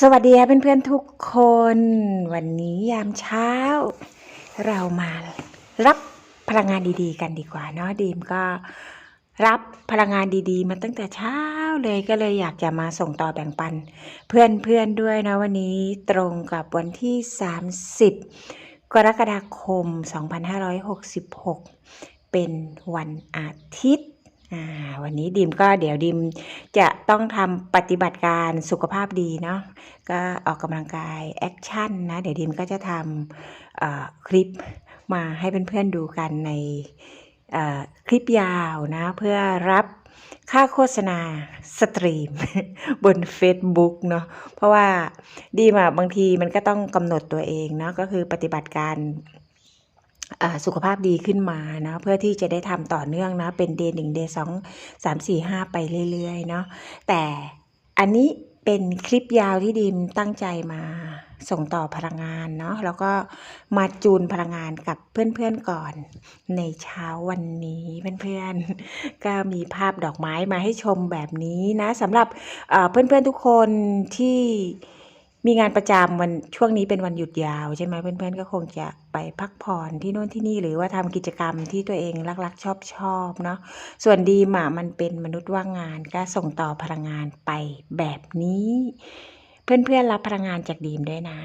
สวัสดีค่ะเพื่อนๆทุกคน วันนี้ยามเช้า เรามารับพลังงานดีๆ กันดีกว่าเนาะดีมก็รับพลังงานดีๆ มาตั้งแต่เช้าเลยก็เลยอยากจะมาส่งต่อแบ่งปัน เพื่อนๆด้วยนะวันนี้ตรงกับวันที่ 30 กรกฎาคม 2566 เป็นวันอาทิตย์ วันนี้ดิมก็เดี๋ยวดิมจะต้องทำปฏิบัติการสุขภาพดีเนาะก็ออกกำลังกายแอคชั่นนะเดี๋ยวดิมก็จะทำคลิปมาให้เพื่อนๆดูกันในคลิปยาวนะ เพื่อรับค่าโฆษณาสตรีม บน Facebook เนาะเพราะว่าดีมอะบางทีมันก็ต้องกำหนดตัวเองเนาะก็คือปฏิบัติการ สุขภาพดีขึ้นมานะเพื่อที่จะได้ทำต่อเนื่องนะเป็นเดย์หนึ่งเดย์สองสามสี่ห้าไปเรื่อยๆเนาะแต่อันนี้เป็นคลิปยาวที่ดิมตั้งใจมาส่งต่อพลังงานเนาะแล้วก็มาจูนพลังงานกับเพื่อนๆก่อน ในเช้าวันนี้เพื่อนๆ ก็มีภาพดอกไม้มาให้ชมแบบนี้นะสำหรับเพื่อนๆทุกคนที่ มีงานประจำวันช่วงนี้เป็นวันหยุดยาวใช่ไหมเพื่อนๆก็คงจะไปพักผ่อนที่โน่นที่นี่หรือว่าทำกิจกรรมที่ตัวเองรักๆชอบชอบเนาะส่วนดีมามันเป็นมนุษย์ว่างงานก็ส่งต่อพลังงานไปแบบนี้ เพื่อนๆรับพลังงานจากดีมด้วยนะ